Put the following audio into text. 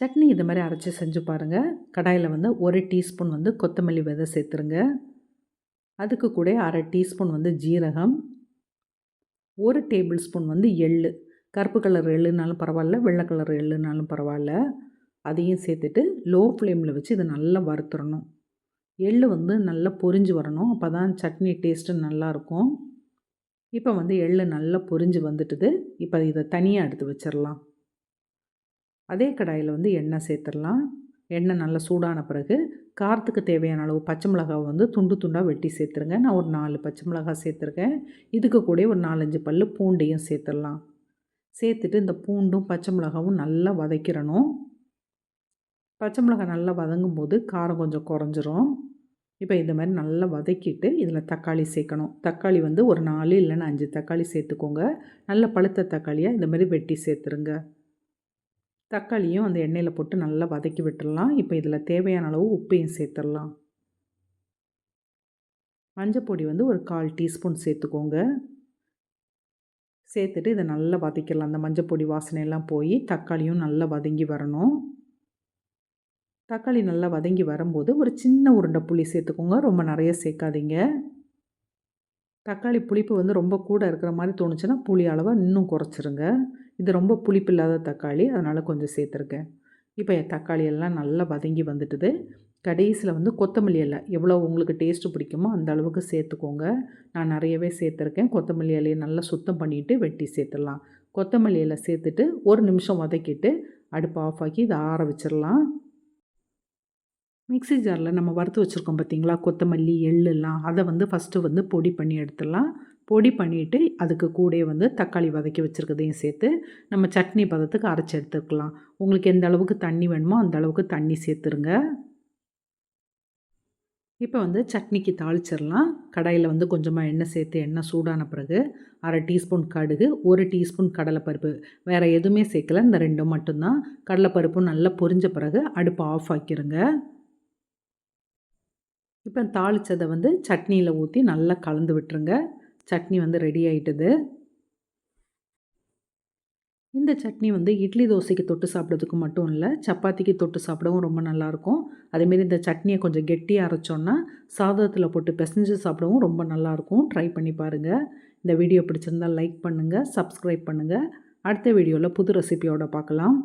சட்னி இது மாதிரி அரைச்சி செஞ்சு பாருங்கள் கடாயில் வந்து ஒரு டீஸ்பூன் வந்து கொத்தமல்லி விதை சேர்த்துருங்க. அதுக்கு கூட அரை டீஸ்பூன் வந்து ஜீரகம். ஒரு டேபிள் ஸ்பூன் வந்து எள் கருப்பு கலர் எள்ளுனாலும் பரவாயில்ல வெள்ளை கலர் எள்ளுனாலும் பரவாயில்ல. அதையும் சேர்த்துட்டு லோ ஃப்ளேமில் வச்சு இதை நல்லா வறுத்துடணும் எள் வந்து நல்லா பொரிஞ்சு வரணும். அப்போ தான் சட்னி டேஸ்ட்டு நல்லாயிருக்கும். இப்போ வந்து எள் நல்லா பொரிஞ்சு வந்துட்டுது. இப்போ இதை தனியாக எடுத்து வச்சிடலாம். அதே கடாயில் வந்து எண்ணெய் சேர்த்துடலாம். எண்ணெய் நல்லா சூடான பிறகு காரத்துக்கு தேவையான அளவு பச்சை மிளகாவை வந்து துண்டு துண்டாக வெட்டி சேர்த்துருங்க. நான் ஒரு நாலு பச்சை மிளகா சேர்த்துருக்கேன். இதுக்கு கூட ஒரு நாலஞ்சு பல் பூண்டையும் சேர்த்துடலாம். சேர்த்துட்டு இந்த பூண்டும் பச்சை மிளகாவும் நல்லா வதக்கிடணும். பச்சை மிளகாய் நல்லா வதங்கும் போது காரம் கொஞ்சம் குறைஞ்சிரும். இப்போ இந்த மாதிரி நல்லா வதக்கிட்டு இதில் தக்காளி சேர்க்கணும். தக்காளி வந்து ஒரு நாலு இல்லைன்னா அஞ்சு தக்காளி சேர்த்துக்கோங்க. நல்ல பழுத்த தக்காளியாக இந்த மாதிரி வெட்டி சேர்த்துருங்க. தக்காளியும் அந்த எண்ணெயில் போட்டு நல்லா வதக்கி விட்டுடலாம் இப்போ இதில் தேவையான அளவு உப்பையும் சேர்த்துடலாம் மஞ்சப்பொடி வந்து ஒரு கால் டீஸ்பூன் சேர்த்துக்கோங்க. சேர்த்துட்டு இதை நல்லா வதக்கிடலாம். அந்த மஞ்சப்பொடி வாசனையெல்லாம் போய் தக்காளியும் நல்லா வதங்கி வரணும். தக்காளி நல்லா வதங்கி வரும்போது ஒரு சின்ன உருண்டை புளி சேர்த்துக்கோங்க. ரொம்ப நிறைய சேர்க்காதீங்க. தக்காளி புளிப்பு வந்து ரொம்ப கூட இருக்கிற மாதிரி தோணுச்சுன்னா புளி அளவை இன்னும் குறைச்சிருங்க. இது ரொம்ப புளிப்பு இல்லாத தக்காளி அதனால் கொஞ்சம் சேர்த்துருக்கேன். இப்போ என் தக்காளி எல்லாம் நல்லா வதங்கி வந்துட்டுது. கடைசியில் வந்து கொத்தமல்லி இலை. எவ்வளோ உங்களுக்கு டேஸ்ட்டு பிடிக்குமோ அந்த அளவுக்கு சேர்த்துக்கோங்க. நான் நிறையவே சேர்த்துருக்கேன். கொத்தமல்லி இலையை நல்லா சுத்தம் பண்ணிவிட்டு வெட்டி சேர்த்துடலாம். கொத்தமல்லி இலை சேர்த்துட்டு ஒரு நிமிஷம் வதக்கிட்டு அடுப்பு ஆஃப் ஆக்கி இதை ஆற வச்சிடலாம். மிக்ஸி ஜாரில் நம்ம வறுத்து வச்சுருக்கோம் பார்த்திங்களா கொத்தமல்லி எள்ளுலாம் அதை வந்து ஃபஸ்ட்டு வந்து பொடி பண்ணி எடுத்துடலாம். பொடி பண்ணிவிட்டு அதுக்கு கூட வந்து தக்காளி வதக்கி வச்சுருக்கதையும் சேர்த்து நம்ம சட்னி பதத்துக்கு அரைச்சி எடுத்துக்கலாம். உங்களுக்கு எந்த அளவுக்கு தண்ணி வேணுமோ அந்த அளவுக்கு தண்ணி சேர்த்துருங்க. இப்போ வந்து சட்னிக்கு தாளிச்சிடலாம். கடாயில் வந்து கொஞ்சமாக எண்ணெய் சேர்த்து எண்ணெய் சூடான பிறகு அரை டீஸ்பூன் கடுகு ஒரு டீஸ்பூன் கடலைப்பருப்பு. வேறு எதுவுமே சேர்க்கல. இந்த ரெண்டும் மட்டும்தான். கடலைப்பருப்பும் நல்லா பொரிஞ்ச பிறகு அடுப்பை ஆஃப் ஆக்கிடுங்க இப்போ தாளித்ததை வந்து சட்னியில் ஊற்றி நல்லா கலந்து விட்டுருங்க. சட்னி வந்து ரெடி ஆகிட்டுது இந்த சட்னி வந்து இட்லி தோசைக்கு தொட்டு சாப்பிட்றதுக்கு மட்டும் இல்லை சப்பாத்திக்கு தொட்டு சாப்பிடவும் ரொம்ப நல்லாயிருக்கும் அதேமாரி இந்த சட்னியை கொஞ்சம் கெட்டியாக அரைச்சோன்னா சாதத்தில் போட்டு பிசைஞ்சு சாப்பிடவும் ரொம்ப நல்லாயிருக்கும் ட்ரை பண்ணி பாருங்கள் இந்த வீடியோ பிடிச்சிருந்தால் லைக் பண்ணுங்கள் சப்ஸ்கிரைப் பண்ணுங்கள் அடுத்த வீடியோவில் புது ரெசிபியோடு பார்க்கலாம்.